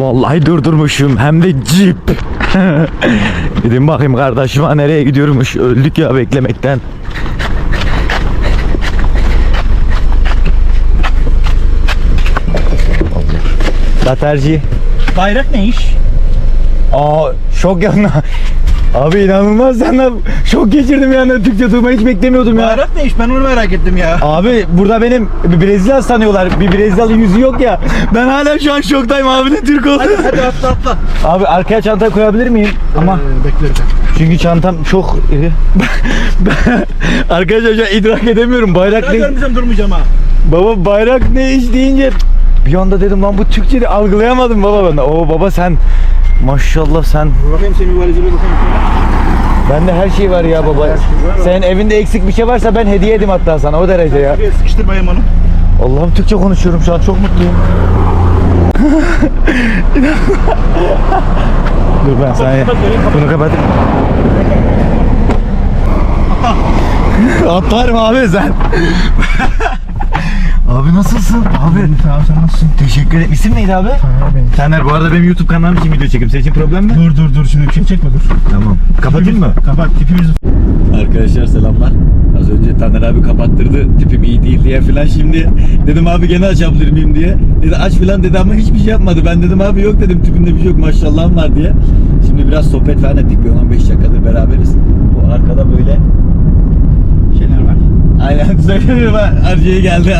Vallahi durdurmuşum hem de cip. Dedim bakayım kardeşim nereye gidiyormuş. Öldük ya beklemekten. Laterci. Bayrak ne iş? Aa şok ya. Abi inanılmaz senden şok geçirdim yani Türkçe duymayı hiç beklemiyordum ya. Bayrak ne iş? Ben onu merak ettim ya. Abi burada benim bir Brezilya sanıyorlar. Bir Brezilyalı yüzü yok ya. Ben hala şu an şoktayım abi ne Türk oldu. Hadi hadi atla atla. Abi arkaya çantayı koyabilir miyim? Ama Ee, bekle çünkü çantam çok iri. Arkadaşlar şu an idrak edemiyorum. Bayrak ne? görmeyeceğim durmayacağım ha. Baba bayrak ne iş deyince bir anda dedim lan bu Türkçe'de algılayamadım baba ben. Oo baba sen maşallah sen Bakayım senin valizine bakayım. Bende her şey var ya baba. Senin evinde eksik bir şey varsa ben hediye edeyim hatta sana o derece ya. Şuraya sıkıştırmayayım onu. Allah'ım Türkçe konuşuyorum şu an çok mutluyum. Dur ben sana bunu kapat. Atlarım abi sen. abi nasılsın? Abi Tamam sen nasılsın? teşekkür ederim. İsim neydi abi? Tamam benim. Taner bu arada benim YouTube kanalım için video çekim. Senin için problem mi? Dur dur dur şimdi bir şey çekme dur. Tamam. Kapatayım mı? Kapat tipimiz. Arkadaşlar selamlar. Az önce Taner abi kapattırdı tipim iyi değil diye filan şimdi dedim abi gene açabilir miyim diye. Dedi aç filan dedi ama hiçbir şey yapmadı. Ben dedim abi yok dedim tipinde bir şey yok maşallahım var diye. Şimdi biraz sohbet falan ettik bir 10-15 dakikadır beraberiz. Bu arkada böyle. Aynen söylüyorum ha. Arcı'ya geldi.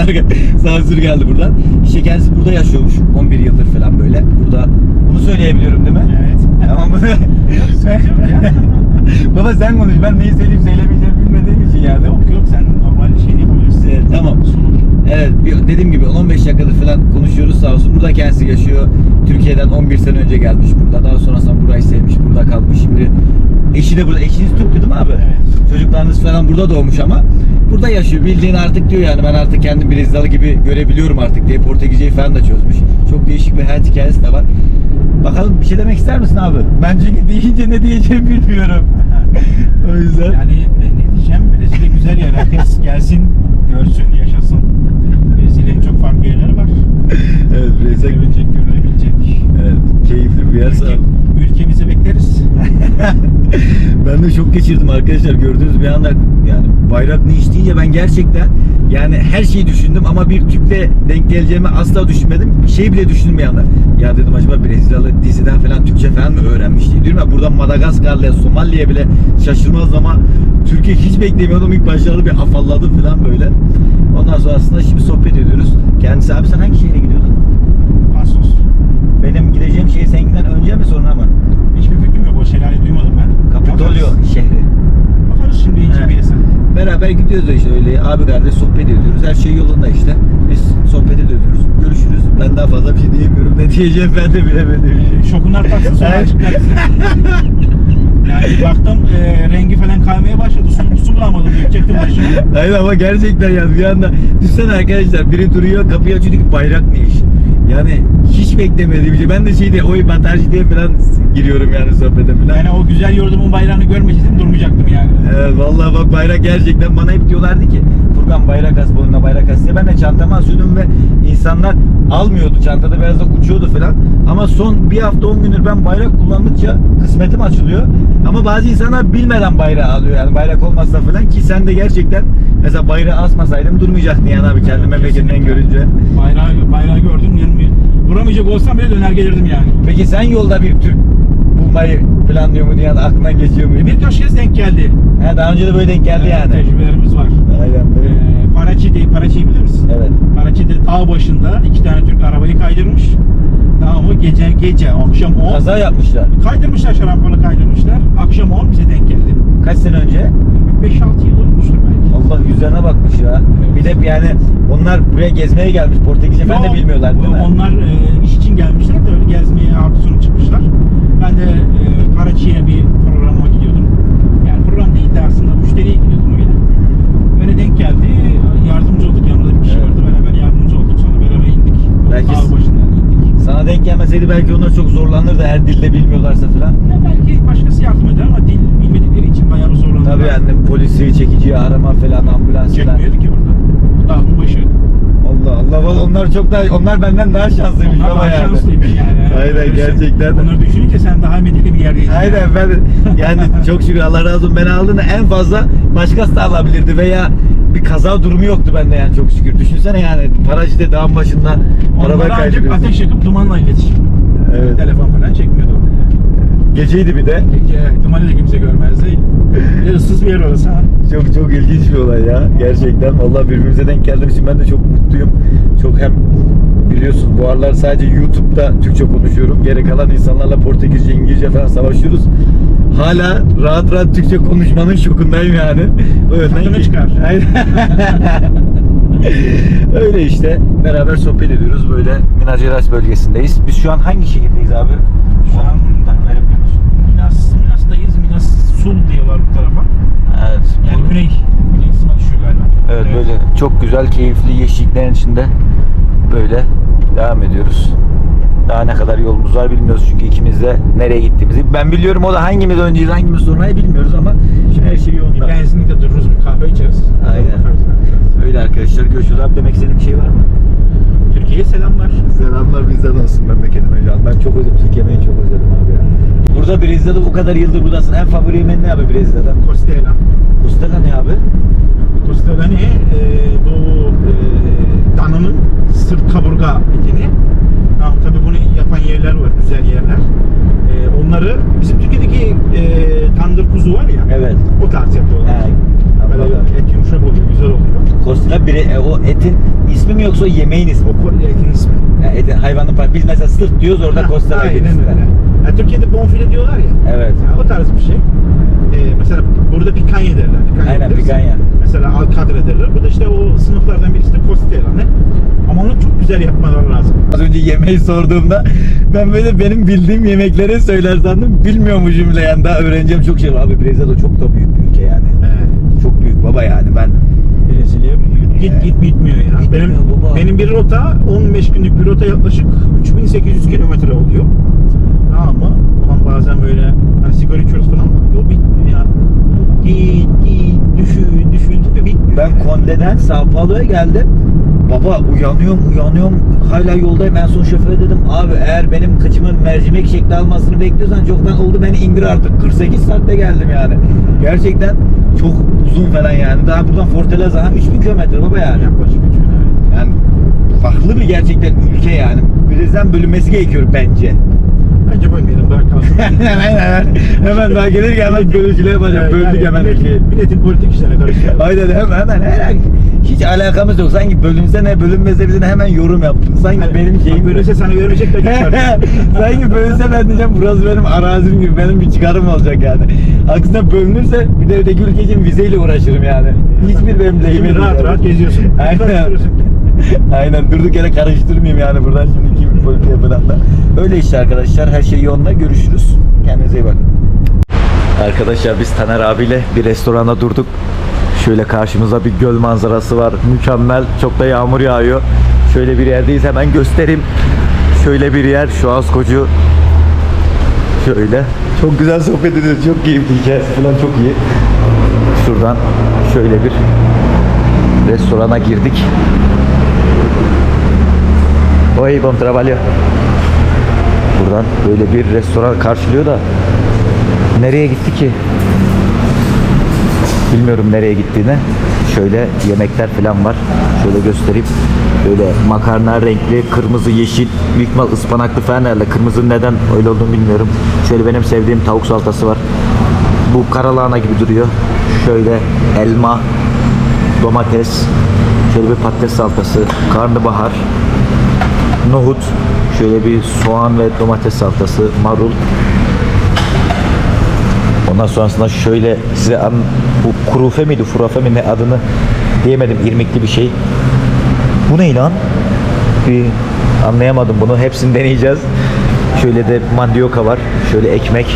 Sansür geldi buradan. İşte kendisi burada yaşıyormuş. 11 yıldır falan böyle. Burada bunu söyleyebiliyorum değil mi? Evet. Tamam bunu. Baba sen konuş. Ben neyi söyleyip söylemeyeceğimi bilmediğim için yani. Yok yok sen normal şeyini yapabilirsin. Evet, tamam. Evet bir- dediğim gibi 10-15 dakikadır falan konuşuyoruz sağ olsun. Burada kendisi yaşıyor. Türkiye'den 11 sene önce gelmiş burada. Daha sonrasında burayı sevmiş. Burada kalmış. Şimdi eşi de burada. Eşiniz Türk değil mi abi? Evet. Çocuklarınız falan burada doğmuş ama burada yaşıyor. Bildiğin artık diyor yani ben artık kendim Brezilyalı gibi görebiliyorum artık diye Portekizceyi falan da çözmüş. Çok değişik bir hayat hikayesi de var. Bakalım bir şey demek ister misin abi? Ben çünkü deyince ne diyeceğimi bilmiyorum. o yüzden. Yani e, ne diyeceğim? Brezilya güzel yer. Herkes gelsin, görsün, yaşasın. Brezilya'nın çok farklı yerleri var. Evet Brezilya Görülecek, görülebilecek. evet, keyifli bir yer. Ülke, ülkemizi bekleriz. Ben de şok geçirdim arkadaşlar gördüğünüz bir anda yani bayrak ne iş deyince ben gerçekten yani her şeyi düşündüm ama bir Türk'le denk geleceğimi asla düşünmedim. Şey bile düşündüm bir anda. Ya dedim acaba Brezilyalı diziden falan Türkçe falan mı öğrenmiş diye. Diyorum ya buradan Madagaskar'la Somali'ye bile şaşırmaz ama Türkiye hiç beklemiyordum. İlk başlarda bir afalladım falan böyle. Ondan sonra aslında şimdi sohbet ediyoruz. Kendisi abi sen hangi şehre gidiyordun? Passos. Benim gideceğim şehir seninkinden önce mi sonra mı? O şelaleyi duymadım ben. Kapitolyo Bakarız. şehri. Bakarız şimdi ince yesen. Beraber gidiyoruz da işte öyle abi kardeş sohbet ediyoruz. Her şey yolunda işte. Biz sohbet ediyoruz. Görüşürüz. Ben daha fazla bir şey diyemiyorum. Ne diyeceğim ben de bilemedim. Ee, Şokunlar taksın sonra Evet. açıklar bize. Yani baktım e, rengi falan kaymaya başladı. Su, su bulamadım. Dökecektim başına. Hayır ama gerçekten ya bir anda düşünsene arkadaşlar biri duruyor kapıyı açıyor diyor ki bayrak ne iş? Yani hiç beklemediğim şey. Ben de şeyde oy batarcı diye falan giriyorum yani sohbete falan. Yani o güzel yurdumun bayrağını görmeyecektim durmayacaktım yani. Evet vallahi bak bayrak gerçekten bana hep diyorlardı ki Furkan bayrak as boynuna bayrak as diye ben de çantama asıyordum ve insanlar almıyordu çantada biraz da uçuyordu falan ama son bir hafta 10 gündür ben bayrak kullandıkça kısmetim açılıyor ama bazı insanlar bilmeden bayrağı alıyor yani bayrak olmazsa falan ki sen de gerçekten mesela bayrağı asmasaydın durmayacaktın yani abi kendi memleketinden Kesinlikle. görünce Bayrağı, bayrağı gördüm yanmıyor. Duramayacak olsam bile döner gelirdim yani. peki sen yolda bir Türk bulmayı planlıyor muydun ya da aklından geçiyor muydu? Birkaç kez denk geldi. He, daha önce de böyle denk geldi yani. Tecrübelerimiz var. Aynen böyle. Ee, Paraçi değil, Paraçi'yi bilir misin? Evet. Paraçi'de dağ başında iki tane Türk arabayı kaydırmış. Tamam mı? Gece gece akşam 10. Kaza yapmışlar. Kaydırmışlar şaramponu kaydırmışlar. Akşam 10 bize denk geldi. Kaç sene önce? 5-6 yıl olmuştur belki. Allah yüzlerine bakmış ya. Evet. Bir de yani onlar buraya gezmeye gelmiş. Portekizce ben de bilmiyorlar değil mi? Onlar e, iş için gelmişler de öyle gezmeye sonu çıkmışlar. Ben de e, Karaçi'ye bir programa gidiyordum. Yani program değil de aslında müşteriye gidiyordum öyle. Öyle denk geldi. Yardımcı olduk yanımda bir kişi Evet. vardı. Beraber yardımcı olduk. Sonra beraber indik. Belki- Dağ başından indik. Gelmeseydi belki onlar çok zorlanırdı eğer dilde bilmiyorlarsa falan. Ya belki başkası yardım eder ama dil bilmedikleri için bayağı bir zorlandılar. Tabii annem polisi, çekiciyi arama falan, ambulans falan. Çekmiyordu ki orada. Dağın başı. Allah Allah Allah vallahi onlar çok daha onlar benden daha şanslıymış Onlar baba daha yani. şanslıymış yani. Aynen Öyle gerçekten. Onları düşününce sen daha medeni bir yerdeydin. Aynen ben yani çok şükür Allah razı olsun beni aldığında en fazla başkası da alabilirdi veya bir kaza durumu yoktu bende yani çok şükür. Düşünsene yani paraşütte dağın başında araba kaydırıyorsun. ateş yakıp dumanla iletişim. Evet. Telefon falan çekmiyordu. Geceydi bir de. Gece dumanı da kimse görmezdi. Issız bir yer orası ha. Çok çok ilginç bir olay ya. Gerçekten vallahi birbirimize denk geldiğimiz için ben de çok mutluyum. Çok hem biliyorsun bu aralar sadece YouTube'da Türkçe konuşuyorum. Geri kalan insanlarla Portekizce, İngilizce falan savaşıyoruz. Hala rahat rahat Türkçe konuşmanın şokundayım yani. O yönden Tadını çıkar. Öyle işte beraber sohbet ediyoruz böyle Minas Gerais bölgesindeyiz. Biz şu an hangi şehirdeyiz abi? Şu an Minas, Minas'tayız. Minas Sul diyorlar bu tarafa. Evet. Yani güney. Güney kısmına düşüyor galiba. Evet, böyle çok güzel, keyifli yeşilliklerin içinde böyle devam ediyoruz. Daha ne kadar yolumuz var bilmiyoruz çünkü ikimiz de nereye gittiğimizi. Ben biliyorum o da hangimiz önceyiz hangimiz sonrayı bilmiyoruz ama her şey Bir yolunda. benzinlikte dururuz bir kahve içeriz. Aynen. Öyle arkadaşlar görüşürüz. Abi demek istediğim bir şey var mı? Türkiye'ye selamlar. Selamlar bizden olsun memleketime can. Ben çok özledim. Türkiye yemeğini çok özledim abi ya. Burada Brezilya'da bu kadar yıldır buradasın. En favori yemeğin ne abi Brezilya'dan? Costela. Costela ne abi? Costela ne? Ee, bu e, dananın sırt kaburga etini. Tamam tabii bunu yapan yerler var, güzel yerler. Ee, onları bizim Türkiye'deki e, tandır kuzu var ya. Evet. O tarz yapıyorlar. He, Böyle anladım. et yumuşak oluyor, güzel oluyor. Costela bire, e, o etin ismi mi yoksa o yemeğin ismi? O ko- etin ismi. Yani etin, hayvanın parçası. Biz mesela sırt diyoruz orada Ha, Costela Aynen öyle. Ya, Türkiye'de bonfile diyorlar ya. Evet. Ya, o tarz bir şey. Ee, mesela burada pikanya derler. Pikanya Aynen, biliriz. pikanya. Mesela alkadre derler. Burada işte o sınıflardan birisi de costela ne? Ama onu çok güzel yapmaları lazım. Az önce yemeği sorduğumda ben böyle benim bildiğim yemekleri söyler sandım. Bilmiyormuşum bile yani daha öğreneceğim çok şey var. Abi Brezilya çok da büyük bir ülke yani. Evet. Çok büyük baba yani ben. Brezilya git git bitmiyor ya. Bitmiyor benim baba. benim bir rota 15 günlük bir rota yaklaşık 3800 kilometre oluyor. Tamam mı? Ulan bazen böyle hani sigara içiyoruz falan ama yol bitmiyor ya. Git git düşün düşün tipi bitmiyor. Ben yani. Konde'den Sao Paulo'ya geldim. Baba uyanıyorum uyanıyorum. Hala yoldayım. En son şoföre dedim abi eğer benim kıçımın mercimek şekli almasını bekliyorsan çoktan oldu. Beni indir artık. 48 saatte geldim yani. Gerçekten çok uzun falan yani. Daha buradan Fortaleza ha 3000 kilometre baba yani. Yaklaşık 3000 evet. yani farklı bir gerçekten ülke yani. Bizden bölünmesi gerekiyor bence. Bence bölmeyelim daha kalsın. hemen hemen. Hemen daha gelirken hemen bölücüler yapacak böldük hemen millet- ülkeyi. Milletin politik işlerine karışıyor. Aynen hemen hemen. Hemen hiç alakamız yok. Sanki bölünse ne bölünmese bize hemen yorum yaptın. Sanki benim şeyim Bölünse sana vermeyecek de. Sanki bölünse ben diyeceğim burası benim arazim gibi benim bir çıkarım olacak yani. Aksine bölünürse bir de öteki ülke için vizeyle uğraşırım yani. Hiçbir benim lehime Şimdi rahat değil. rahat geziyorsun. Aynen. Aynen durduk yere karıştırmayayım yani buradan şimdi kim politika falan da. Öyle işte arkadaşlar her şey yolunda görüşürüz. Kendinize iyi bakın. Arkadaşlar biz Taner abiyle bir restoranda durduk. Şöyle karşımızda bir göl manzarası var. Mükemmel. Çok da yağmur yağıyor. Şöyle bir yerdeyiz. Hemen göstereyim. Şöyle bir yer. Şu az kocu. Şöyle. Çok güzel sohbet ediyoruz. Çok keyifli. Hikayesi falan çok iyi. Şuradan şöyle bir restorana girdik. Oy bom trabalho. Buradan böyle bir restoran karşılıyor da nereye gitti ki? Bilmiyorum nereye gittiğini. Şöyle yemekler falan var. Şöyle göstereyim. Böyle makarna renkli, kırmızı, yeşil, büyük ihtimal ıspanaklı falan herhalde. Kırmızı neden öyle olduğunu bilmiyorum. Şöyle benim sevdiğim tavuk salatası var. Bu karalahana gibi duruyor. Şöyle elma, domates, şöyle bir patates salatası, karnabahar, nohut, şöyle bir soğan ve domates salatası, marul. Ondan sonrasında şöyle size an, bu kurufe miydi, furafe mi ne adını diyemedim irmikli bir şey. Bu ne lan? Bir anlayamadım bunu. Hepsini deneyeceğiz. Şöyle de mandioka var. Şöyle ekmek.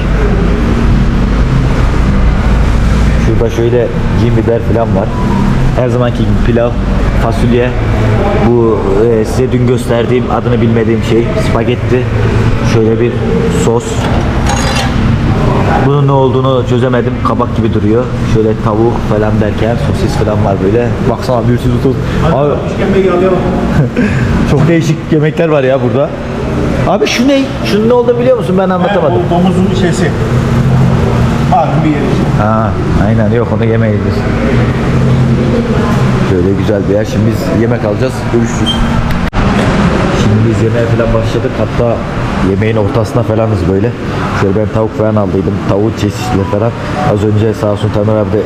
Şurada şöyle cin biber falan var. Her zamanki gibi pilav, fasulye. Bu e, size dün gösterdiğim adını bilmediğim şey spagetti. Şöyle bir sos. Bunun ne olduğunu çözemedim. Kabak gibi duruyor. Şöyle tavuk falan derken sosis falan var böyle. Baksana bir sürü sos. Abi, çok değişik yemekler var ya burada. Abi şu ne? Şunun ne olduğunu biliyor musun? Ben anlatamadım. Bu domuzun şeysi. Malum bir yer için. Ha, aynen yok onu yemeyiz biz. Şöyle güzel bir yer. Şimdi biz yemek alacağız. Görüşürüz. Şimdi biz yemeğe falan başladık. Hatta yemeğin ortasına falanız böyle. Şöyle ben tavuk falan aldıydım. Tavuğun çeşitleri falan. Az önce sağ olsun Tamer abi de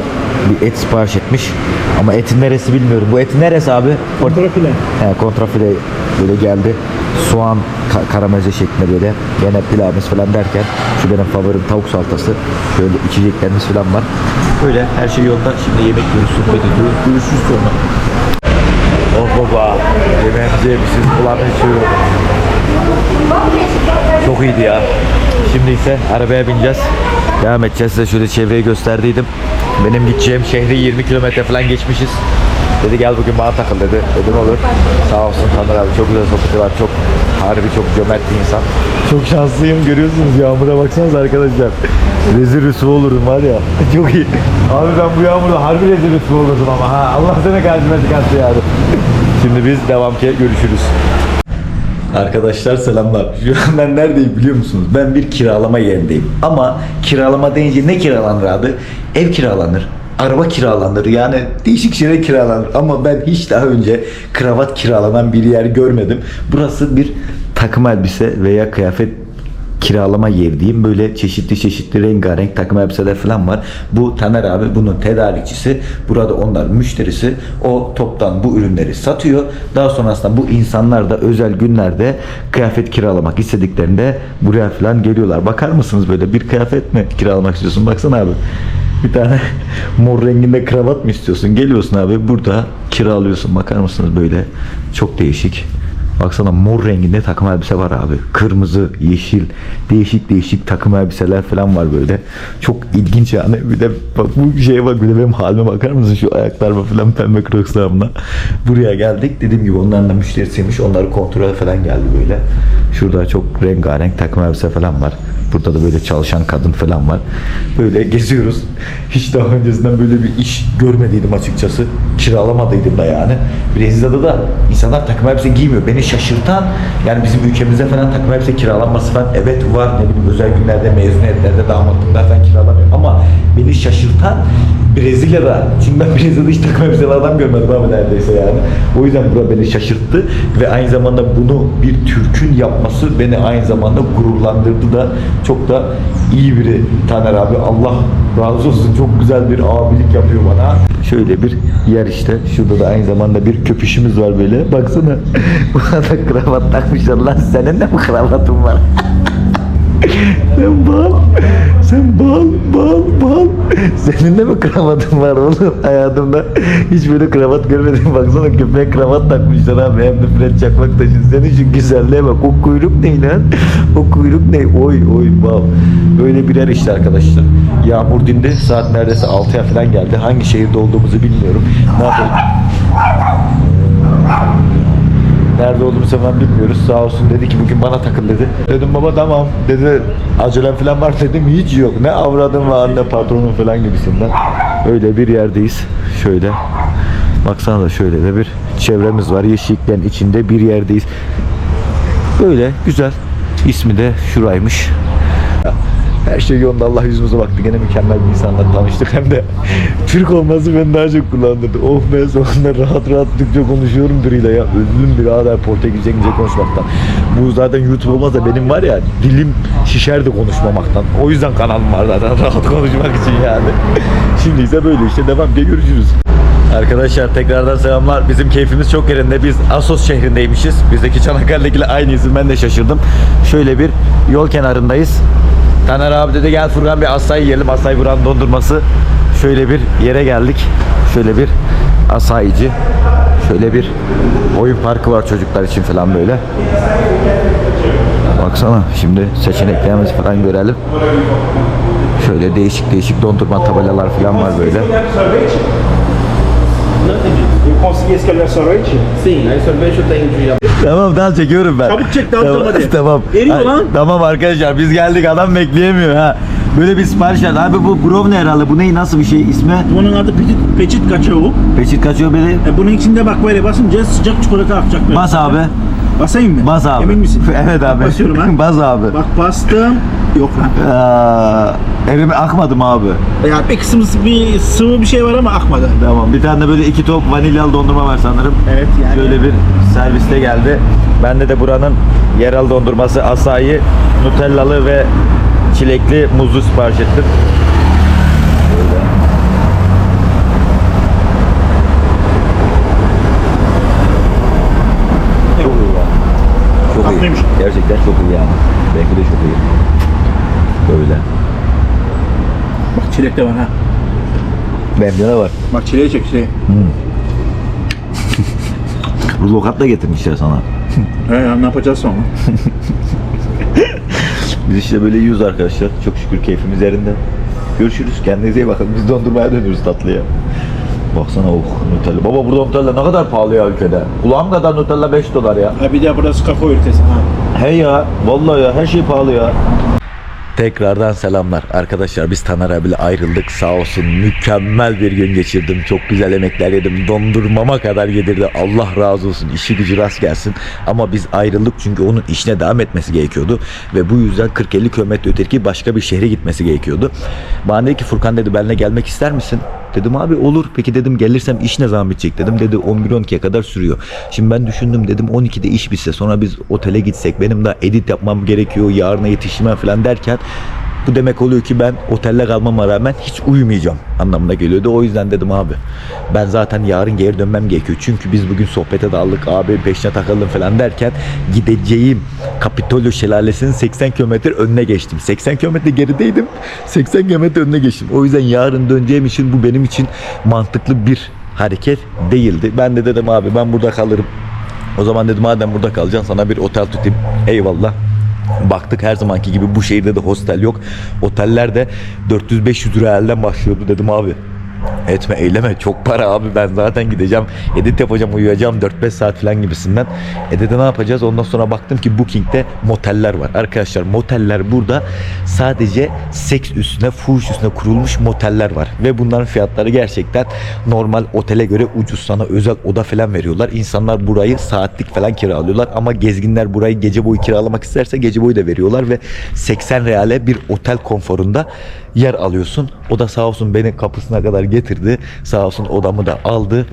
bir et sipariş etmiş. Ama etin neresi bilmiyorum. Bu etin neresi abi? Kontrafile. He, kontrafile böyle geldi. Soğan ka- karamelize şeklinde böyle. Yine pilavımız falan derken şu benim favorim tavuk salatası. Şöyle içeceklerimiz falan var. Böyle her şey yolda. Şimdi yemek yiyoruz, sohbet ediyoruz. Görüşürüz sonra. Oh baba. Yemeğimizi yemişiz. Ulan içiyorum. Çok iyiydi ya. Şimdi ise arabaya bineceğiz. Devam edeceğiz. Size şöyle çevreyi gösterdiydim. Benim gideceğim şehri 20 kilometre falan geçmişiz. Dedi gel bugün bana takıl dedi. Dedim olur. Sağ olsun Taner abi. Çok güzel sohbeti var. Çok harbi çok cömert bir insan. Çok şanslıyım. Görüyorsunuz yağmura baksanız arkadaşlar. Rezil rüsva olurdum var ya. Çok iyi. Abi ben bu yağmurda harbi rezil rüsva olurdum ama ha. Allah seni karşıma çıkarttı yani. Şimdi biz devam ki görüşürüz. Arkadaşlar selamlar. Şu an ben neredeyim biliyor musunuz? Ben bir kiralama yerindeyim. Ama kiralama deyince ne kiralanır abi? Ev kiralanır. Araba kiralanır. Yani değişik şeyler kiralanır. Ama ben hiç daha önce kravat kiralanan bir yer görmedim. Burası bir takım elbise veya kıyafet kiralama yeri diyeyim. Böyle çeşitli çeşitli rengarenk takım elbiseler falan var. Bu Taner abi bunun tedarikçisi. Burada onlar müşterisi. O toptan bu ürünleri satıyor. Daha sonrasında bu insanlar da özel günlerde kıyafet kiralamak istediklerinde buraya falan geliyorlar. Bakar mısınız böyle bir kıyafet mi kiralamak istiyorsun? Baksana abi. Bir tane mor renginde kravat mı istiyorsun? Geliyorsun abi burada kiralıyorsun. Bakar mısınız böyle? Çok değişik. Baksana mor renginde takım elbise var abi. Kırmızı, yeşil, değişik değişik takım elbiseler falan var böyle. Çok ilginç yani. Bir de bak bu şeye bak bir de benim halime bakar mısın şu ayaklarıma falan pembe crocslarımla. Buraya geldik. Dediğim gibi onların da müşterisiymiş. Onları kontrol falan geldi böyle. Şurada çok rengarenk takım elbise falan var. Burada da böyle çalışan kadın falan var. Böyle geziyoruz. Hiç daha öncesinden böyle bir iş görmediydim açıkçası. Kiralamadıydım da yani. Brezilya'da da insanlar takım elbise giymiyor. Beni şaşırtan yani bizim ülkemizde falan takım elbise kiralanması falan evet var. Ne bileyim özel günlerde, mezuniyetlerde, damatlıklar falan kiralanıyor. Ama beni şaşırtan Brezilya'da. Çünkü ben Brezilya'da hiç takım elbiseli adam görmedim abi neredeyse yani. O yüzden bura beni şaşırttı. Ve aynı zamanda bunu bir Türk'ün yapması beni aynı zamanda gururlandırdı da çok da iyi biri Taner abi. Allah razı olsun. Çok güzel bir abilik yapıyor bana. Şöyle bir yer işte. Şurada da aynı zamanda bir köpüşümüz var böyle. Baksana. Buna da kravat takmışlar. Lan senin de mi kravatın var? Sen bal, sen bal, bal, bal. Senin de mi kravatın var oğlum? Hayatımda hiç böyle kravat görmedim. Baksana köpeğe kravat takmışlar abi. Hem de Fred Çakmak taşın. Senin şu güzelliğe bak. O kuyruk ne lan? O kuyruk ne? Oy oy bal. Böyle birer işte arkadaşlar. Yağmur dindi. Saat neredeyse 6'ya falan geldi. Hangi şehirde olduğumuzu bilmiyorum. Ne yapalım? Nerede olduğumuzu falan bilmiyoruz. Sağ olsun dedi ki bugün bana takıl dedi. Dedim baba tamam. Dedi acelem falan var dedim. Hiç yok. Ne avradım var ne patronum falan gibisinden. Öyle bir yerdeyiz. Şöyle. Baksana da şöyle de bir çevremiz var. Yeşilliklerin içinde bir yerdeyiz. Böyle güzel. İsmi de şuraymış. Her şey yolunda Allah yüzümüze baktı. Gene mükemmel bir insanla tanıştık. Hem de Türk olması beni daha çok kullandırdı. Oh be sonunda rahat rahat Türkçe konuşuyorum biriyle ya. Öldüm birader Portekizce İngilizce konuşmaktan. Bu zaten YouTube olmasa benim var ya dilim şişerdi konuşmamaktan. O yüzden kanalım var zaten rahat konuşmak için yani. Şimdi ise böyle işte devam diye görüşürüz. Arkadaşlar tekrardan selamlar. Bizim keyfimiz çok yerinde. Biz Asos şehrindeymişiz. Bizdeki Çanakkale'dekiyle aynı isim. Ben de şaşırdım. Şöyle bir yol kenarındayız. Taner abi dedi gel Furkan bir asay yiyelim. Asay buranın dondurması. Şöyle bir yere geldik. Şöyle bir asayici. Şöyle bir oyun parkı var çocuklar için falan böyle. Baksana şimdi seçeneklerimizi falan görelim. Şöyle değişik değişik dondurma tabelalar falan var böyle. Eu consegui escrever sorvete? Sim, aí sorvete eu tenho de Tamam tamam çekiyorum ben. Çabuk çek, tamam, tamam, hadi. tamam. Eriyor lan. Tamam arkadaşlar biz geldik adam bekleyemiyor ha. Böyle bir sipariş geldi. Abi bu brownie herhalde. Bu ne nasıl bir şey ismi? Bunun adı peçit, peçit kaçağı. Peçit kaçıyor beni. E, bunun içinde bak böyle basınca sıcak çikolata akacak. böyle. Bas abi. Basayım mı? Bas abi. Emin misin? Evet abi. Basıyorum ha. Bas abi. Bak bastım. Yok lan. Elime akmadı mı abi? Ya bir kısım bir sıvı bir şey var ama akmadı. Tamam. Bir tane de böyle iki top vanilyalı dondurma var sanırım. Evet yani. Böyle bir serviste geldi. Bende de buranın yerel dondurması asayi, nutellalı ve çilekli muzlu sipariş ettim. Çok iyi. Gerçekten çok iyi yani. Belki de çok iyi. Böyle. Bak çilek de var ha. Benim de var. Bak çileği çek çileği. Rulokat da getirmişler sana. He ne yapacağız sonra? Biz işte böyle yiyoruz arkadaşlar. Çok şükür keyfimiz yerinde. Görüşürüz. Kendinize iyi bakın. Biz dondurmaya dönüyoruz tatlıya. Baksana oh Nutella. Baba burada Nutella ne kadar pahalı ya ülkede. Kulağım kadar Nutella 5 dolar ya. Ha bir de burası kakao ülkesi ha. He ya. Vallahi ya her şey pahalı ya. Tekrardan selamlar. Arkadaşlar biz Taner abiyle ayrıldık. Sağ olsun mükemmel bir gün geçirdim. Çok güzel yemekler yedim. Dondurmama kadar yedirdi. Allah razı olsun. İşi gücü rast gelsin. Ama biz ayrıldık çünkü onun işine devam etmesi gerekiyordu. Ve bu yüzden 40-50 kilometre öteki başka bir şehre gitmesi gerekiyordu. Bana dedi ki Furkan dedi benimle gelmek ister misin? Dedim abi olur. Peki dedim gelirsem iş ne zaman bitecek dedim. Dedi 11-12'ye kadar sürüyor. Şimdi ben düşündüm dedim 12'de iş bitse sonra biz otele gitsek benim daha edit yapmam gerekiyor. Yarına yetişmem falan derken bu demek oluyor ki ben otelde kalmama rağmen hiç uyumayacağım anlamına geliyordu. O yüzden dedim abi ben zaten yarın geri dönmem gerekiyor. Çünkü biz bugün sohbete daldık abi peşine takalım falan derken gideceğim Kapitolyo Şelalesi'nin 80 kilometre önüne geçtim. 80 kilometre gerideydim. 80 kilometre önüne geçtim. O yüzden yarın döneceğim için bu benim için mantıklı bir hareket değildi. Ben de dedim abi ben burada kalırım. O zaman dedim madem burada kalacaksın sana bir otel tutayım. Eyvallah. Baktık her zamanki gibi bu şehirde de hostel yok. Oteller de 400-500 lira elden başlıyordu dedim abi. Etme eyleme çok para abi ben zaten gideceğim edit yapacağım uyuyacağım 4-5 saat falan gibisinden. E dedi ne yapacağız ondan sonra baktım ki Booking'de moteller var. Arkadaşlar moteller burada sadece seks üstüne fuhuş üstüne kurulmuş moteller var. Ve bunların fiyatları gerçekten normal otele göre ucuz sana özel oda falan veriyorlar. İnsanlar burayı saatlik falan kiralıyorlar ama gezginler burayı gece boyu kiralamak isterse gece boyu da veriyorlar ve 80 reale bir otel konforunda yer alıyorsun. O da sağ olsun beni kapısına kadar getirdi. Sağ olsun odamı da aldı.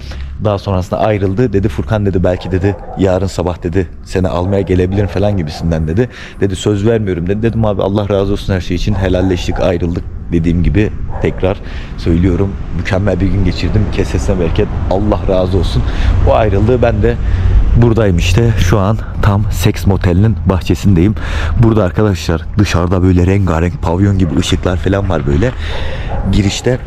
Daha sonrasında ayrıldı. Dedi Furkan dedi belki dedi yarın sabah dedi seni almaya gelebilirim falan gibisinden dedi. Dedi söz vermiyorum dedi. Dedim abi Allah razı olsun her şey için. Helalleştik ayrıldık. dediğim gibi tekrar söylüyorum. Mükemmel bir gün geçirdim. Kesesine bereket. Allah razı olsun. O ayrıldı. Ben de buradayım işte. Şu an tam seks motelinin bahçesindeyim. Burada arkadaşlar dışarıda böyle rengarenk pavyon gibi ışıklar falan var böyle. Girişte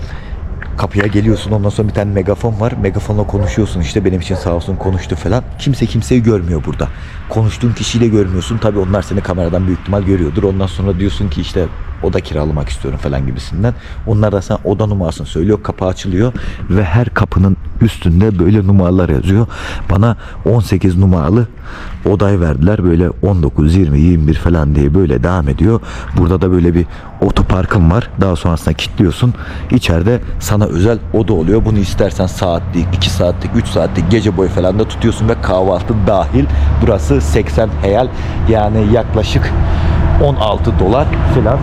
kapıya geliyorsun ondan sonra bir tane megafon var. Megafonla konuşuyorsun işte benim için sağ olsun konuştu falan. Kimse kimseyi görmüyor burada. Konuştuğun kişiyi de görmüyorsun. Tabi onlar seni kameradan büyük ihtimal görüyordur. Ondan sonra diyorsun ki işte oda kiralamak istiyorum falan gibisinden. Onlar da sana oda numarasını söylüyor kapı açılıyor ve her kapının üstünde böyle numaralar yazıyor. Bana 18 numaralı odayı verdiler böyle 19 20 21 falan diye böyle devam ediyor. Burada da böyle bir otoparkın var. Daha sonrasında kilitliyorsun. İçeride sana özel oda oluyor. Bunu istersen saatlik 2 saatlik 3 saatlik gece boyu falan da tutuyorsun ve kahvaltı dahil. Burası 80 heyal yani yaklaşık 16 dolar falan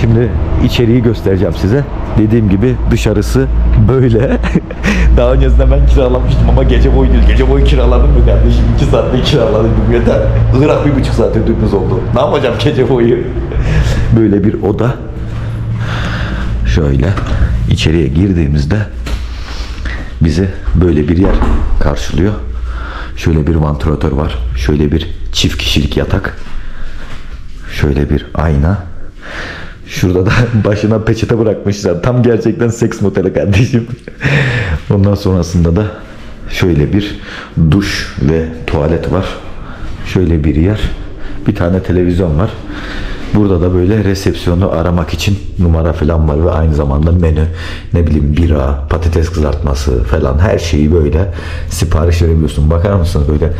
Şimdi içeriği göstereceğim size. Dediğim gibi dışarısı böyle. Daha öncesinde ben kiralamıştım ama gece boyu değil. Gece boyu kiraladım mı kardeşim? 2 saatte kiraladım yeter. Irak bir buçuk saat ödümüz oldu. Ne yapacağım gece boyu? böyle bir oda. Şöyle içeriye girdiğimizde bizi böyle bir yer karşılıyor. Şöyle bir vantilatör var. Şöyle bir çift kişilik yatak. Şöyle bir ayna. Şurada da başına peçete bırakmışlar. Tam gerçekten seks moteli kardeşim. Ondan sonrasında da şöyle bir duş ve tuvalet var. Şöyle bir yer. Bir tane televizyon var. Burada da böyle resepsiyonu aramak için numara falan var ve aynı zamanda menü, ne bileyim bira, patates kızartması falan her şeyi böyle sipariş verebiliyorsun. Bakar mısınız böyle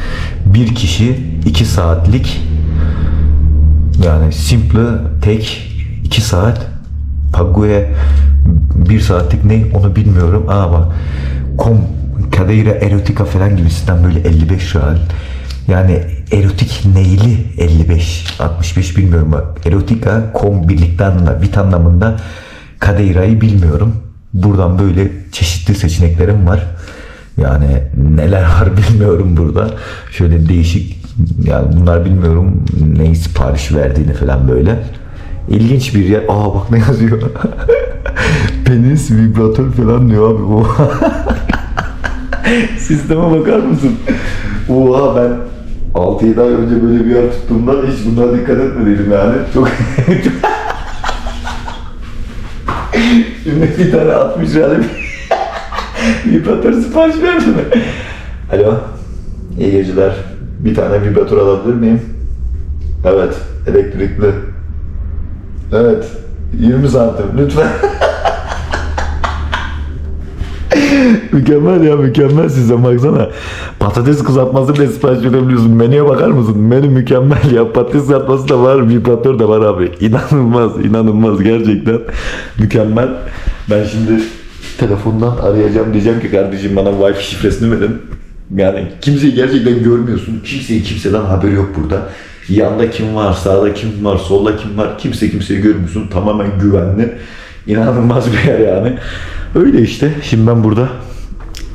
bir kişi iki saatlik yani simple tek 2 saat Pagu'ya bir saatlik ne onu bilmiyorum. Bak kom Kadeira erotika falan gibisinden böyle 55 real. Yani erotik neyli 55 65 bilmiyorum bak. Erotika kom birlikte anlamında bit anlamında Kadeira'yı bilmiyorum. Buradan böyle çeşitli seçeneklerim var. Yani neler var bilmiyorum burada. Şöyle değişik yani bunlar bilmiyorum neyi sipariş verdiğini falan böyle. İlginç bir yer. Aa bak ne yazıyor. Penis vibratör falan diyor abi bu. Sisteme bakar mısın? Oha ben 6-7 ay önce böyle bir yer tuttuğumda hiç bunlara dikkat etmediydim yani. Çok Şimdi bir tane 60 liralık vibratör sipariş verdi mi? Alo. İyi geceler. Bir tane vibratör alabilir miyim? Evet. Elektrikli. Evet. 20 santim lütfen. mükemmel ya mükemmel size baksana. Patates kızartması bile sipariş verebiliyorsun. Menüye bakar mısın? Menü mükemmel ya. Patates kızartması da var, vibratör de var abi. İnanılmaz, inanılmaz gerçekten. Mükemmel. Ben şimdi telefondan arayacağım diyeceğim ki kardeşim bana wifi şifresini verin. Yani kimseyi gerçekten görmüyorsun. Kimseyi kimseden haberi yok burada. Yanda kim var, sağda kim var, solda kim var. Kimse kimseyi görmüyorsun. Tamamen güvenli. İnanılmaz bir yer yani. Öyle işte. Şimdi ben burada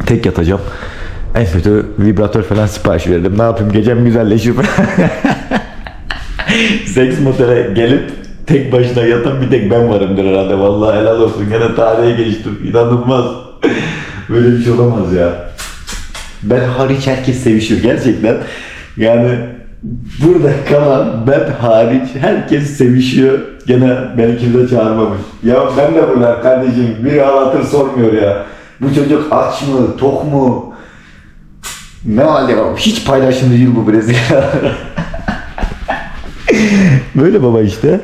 tek yatacağım. En kötü vibratör falan sipariş verdim. Ne yapayım gecem güzelleşip seks motele gelip tek başına yatan bir tek ben varımdır herhalde. Vallahi helal olsun. Gene tarihe geçtim. İnanılmaz. Böyle bir şey olamaz ya. Ben hariç herkes sevişiyor gerçekten. Yani burada kalan ben hariç herkes sevişiyor. Gene beni kimse çağırmamış. Ya ben de burada kardeşim bir ağlatır sormuyor ya. Bu çocuk aç mı, tok mu? Ne halde var? Hiç paylaşım değil bu Brezilya. böyle baba işte.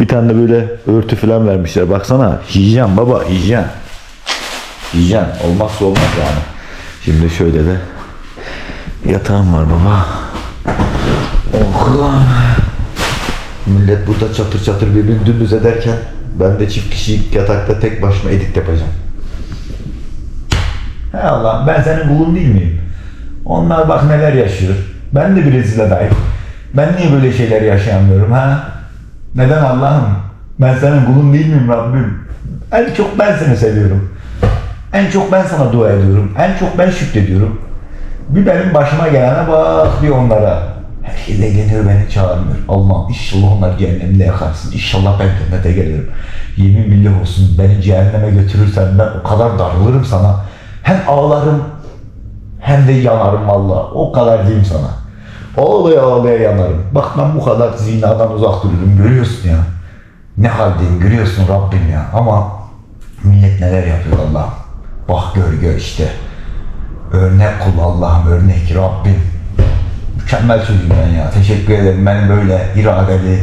Bir tane de böyle örtü falan vermişler. Baksana hijyen baba hijyen. Hijyen olmazsa olmaz yani. Şimdi şöyle de yatağım var baba. Oh. Millet burada çatır çatır birbirini dümdüz ederken ben de çift kişilik yatakta tek başıma edit yapacağım. He Allah ben senin kulun değil miyim? Onlar bak neler yaşıyor. Ben de Brezilya'dayım. Ben niye böyle şeyler yaşayamıyorum ha? Neden Allah'ım? Ben senin kulun değil miyim Rabbim? En çok ben seni seviyorum. En çok ben sana dua ediyorum. En çok ben şükrediyorum. Bir benim başıma gelene bak bir onlara. Herkes eğleniyor beni çağırmıyor. Allah'ım inşallah onlar cehennemde yakarsın. İnşallah ben cennete gelirim. Yemin billah olsun beni cehenneme götürürsen ben o kadar darılırım sana. Hem ağlarım hem de yanarım valla. O kadar diyeyim sana. Ağlaya ağlaya yanarım. Bak ben bu kadar zinadan uzak duruyorum. Görüyorsun ya. Ne haldeyim görüyorsun Rabbim ya. Ama millet neler yapıyor Allah'ım. Bak gör gör işte. Örnek kul Allah'ım örnek Rabbim. Mükemmel çocuğum ben ya. Teşekkür ederim. Beni böyle iradeli,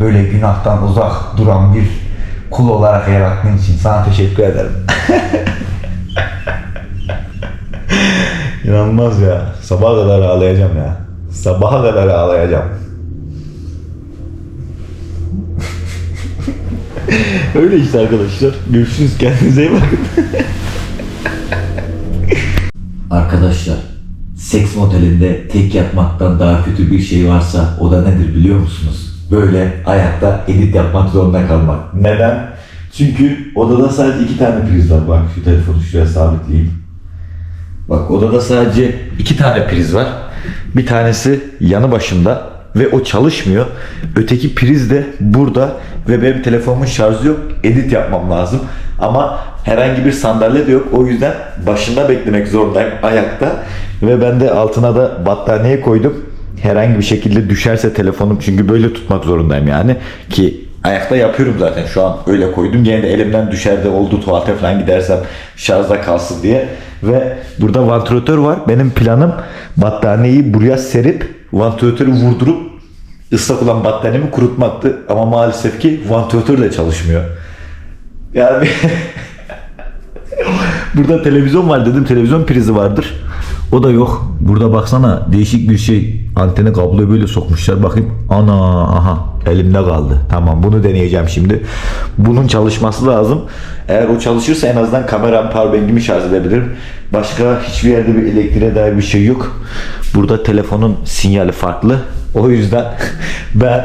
böyle günahtan uzak duran bir kul olarak yarattığın için sana teşekkür ederim. İnanılmaz ya. Sabaha kadar ağlayacağım ya. Sabaha kadar ağlayacağım. Öyle işte arkadaşlar. Görüşürüz. Kendinize iyi bakın. Arkadaşlar, seks motelinde tek yatmaktan daha kötü bir şey varsa o da nedir biliyor musunuz? Böyle ayakta edit yapmak zorunda kalmak. Neden? Çünkü odada sadece iki tane priz var. Bak şu telefonu şuraya sabitleyeyim. Bak odada sadece iki tane priz var. Bir tanesi yanı başımda ve o çalışmıyor. Öteki priz de burada ve benim telefonumun şarjı yok. Edit yapmam lazım. Ama herhangi bir sandalye de yok. O yüzden başında beklemek zorundayım ayakta. Ve ben de altına da battaniye koydum. Herhangi bir şekilde düşerse telefonum çünkü böyle tutmak zorundayım yani ki ayakta yapıyorum zaten şu an öyle koydum. Yine de elimden düşer de oldu tuvalete falan gidersem şarjda kalsın diye. Ve burada vantilatör var. Benim planım battaniyeyi buraya serip vantilatörü vurdurup ıslak olan battaniyemi kurutmaktı. Ama maalesef ki vantilatör de çalışmıyor. Yani burada televizyon var dedim. Televizyon prizi vardır. O da yok. Burada baksana değişik bir şey. Antene kabloyu böyle sokmuşlar. Bakayım. Ana aha elimde kaldı. Tamam bunu deneyeceğim şimdi. Bunun çalışması lazım. Eğer o çalışırsa en azından kameram powerbank'imi şarj edebilirim. Başka hiçbir yerde bir elektriğe dair bir şey yok. Burada telefonun sinyali farklı. O yüzden ben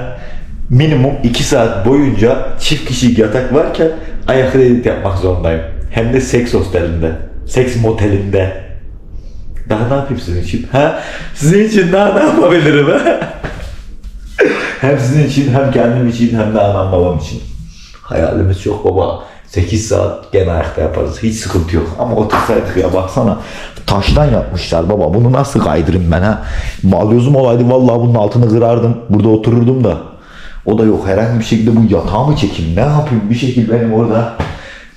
minimum 2 saat boyunca çift kişilik yatak varken ayak edit yapmak zorundayım. Hem de seks hostelinde. Seks motelinde. Daha ne yapayım sizin için? Ha? Sizin için daha ne yapabilirim ha? hem sizin için hem kendim için hem de anam babam için. Hayalimiz çok baba. 8 saat gene ayakta yaparız. Hiç sıkıntı yok. Ama otursaydık ya baksana. Taştan yapmışlar baba. Bunu nasıl kaydırayım ben ha? Balyozum olaydı vallahi bunun altını kırardım. Burada otururdum da. O da yok. Herhangi bir şekilde bu yatağı mı çekeyim? Ne yapayım? Bir şekilde benim orada.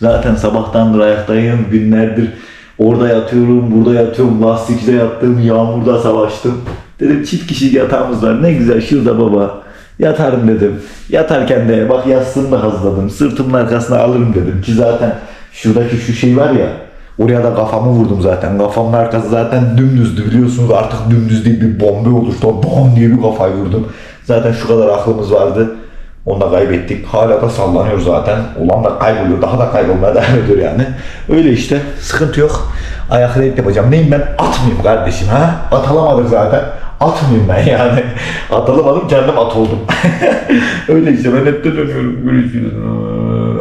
Zaten sabahtandır ayaktayım. Günlerdir orada yatıyorum. Burada yatıyorum. Lastikte yattım. Yağmurda savaştım. Dedim çift kişilik yatağımız var. Ne güzel şurada baba. Yatarım dedim. Yatarken de bak yastığımı da hazırladım. Sırtımın arkasına alırım dedim ki zaten şuradaki şu şey var ya oraya da kafamı vurdum zaten. Kafamın arkası zaten dümdüzdü biliyorsunuz artık dümdüz değil bir bombe olur. Da bom diye bir kafayı vurdum. Zaten şu kadar aklımız vardı. Onu da kaybettik. Hala da sallanıyor zaten. Olan da kayboluyor. Daha da kaybolmaya devam ediyor yani. Öyle işte. Sıkıntı yok. Ayak hareket yapacağım. Neyim ben? At kardeşim ha? At alamadık zaten. At ben yani? At alamadım kendim at oldum. Öyle işte ben hep de dönüyorum. Görüşürüz.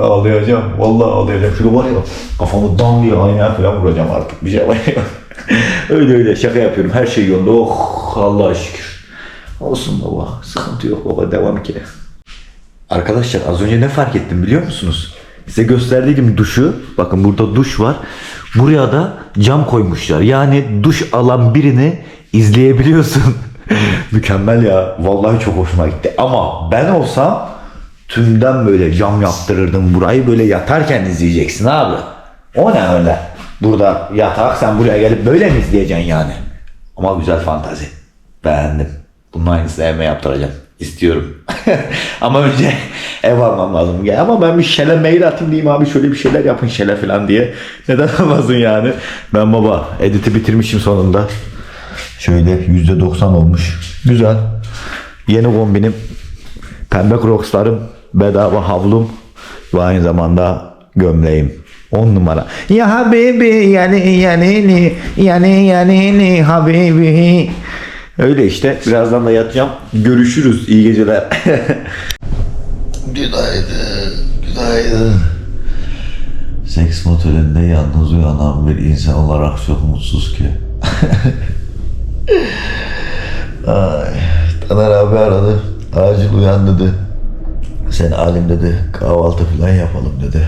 Ağlayacağım. Vallahi ağlayacağım. Şurada var ya kafamı dan diye aynaya falan vuracağım artık. Bir şey var ya. öyle öyle şaka yapıyorum. Her şey yolunda. Oh Allah'a şükür. Olsun baba. Sıkıntı yok baba. Devam ki. Arkadaşlar az önce ne fark ettim biliyor musunuz? Size gösterdiydim duşu. Bakın burada duş var. Buraya da cam koymuşlar. Yani duş alan birini izleyebiliyorsun. Mükemmel ya. Vallahi çok hoşuma gitti. Ama ben olsam tümden böyle cam yaptırırdım. Burayı böyle yatarken izleyeceksin abi. O ne öyle? Burada yatak sen buraya gelip böyle mi izleyeceksin yani? Ama güzel fantazi. Beğendim. Bunun aynısını evime yaptıracağım. İstiyorum. ama önce ev almam lazım. Ya ama ben bir şele mail atayım diyeyim abi şöyle bir şeyler yapın şele falan diye. Neden olmasın yani? Ben baba editi bitirmişim sonunda. Şöyle %90 olmuş. Güzel. Yeni kombinim. Pembe crocslarım. Bedava havlum. Ve aynı zamanda gömleğim. 10 numara. Ya habibi yani yani yani yani habibi. Öyle işte. Birazdan da yatacağım. Görüşürüz. İyi geceler. günaydın. Günaydın. Seks motelinde yalnız uyanan bir insan olarak çok mutsuz ki. Ay, Taner abi aradı. Acil uyan dedi. Sen alim dedi. Kahvaltı falan yapalım dedi.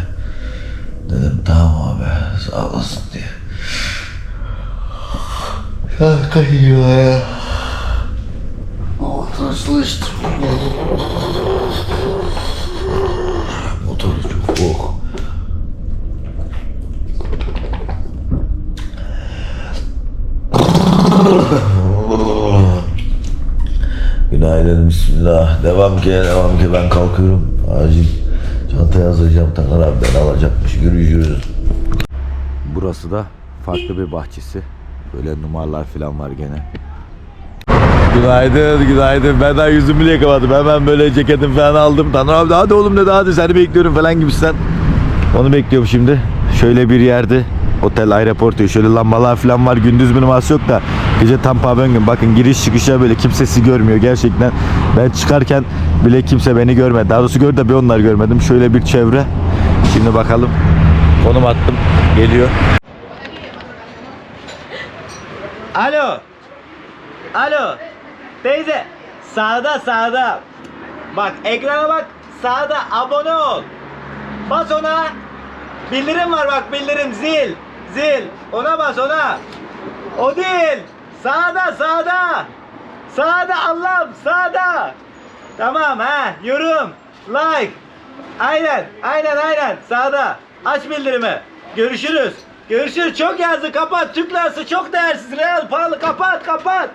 Dedim tamam abi sağ olasın diye. Ya kayıyor ya. Çalıştım. Motor çok soğuk. Günaydın, bismillah. Devam ki, devam ki. Ben kalkıyorum. Acil çantaya yazacağım. Taner abi beni alacakmış. Görüşürüz. Burası da farklı bir bahçesi. Böyle numaralar falan var gene. Günaydın, günaydın. Ben daha yüzümü bile yıkamadım. Hemen böyle ceketim falan aldım. Taner abi hadi oğlum dedi hadi seni bekliyorum falan gibisinden. Onu bekliyorum şimdi. Şöyle bir yerde otel aeroport diyor. Şöyle lambalar falan var. Gündüz bir numarası yok da gece tam pavyongun. Bakın giriş çıkışa böyle kimsesi görmüyor gerçekten. Ben çıkarken bile kimse beni görmedi. Daha doğrusu gördü de ben onları görmedim. Şöyle bir çevre. Şimdi bakalım. Konum attım. Geliyor. Alo. Alo. Teyze. Sağda sağda. Bak ekrana bak. Sağda abone ol. Bas ona. Bildirim var bak bildirim zil. Zil. Ona bas ona. O değil. Sağda sağda. Sağda Allah'ım sağda. Tamam ha. Yorum. Like. Aynen. Aynen aynen. Sağda. Aç bildirimi. Görüşürüz. Görüşürüz. Çok yazdı. Kapat. Türk lirası çok değersiz. Real pahalı. Kapat kapat.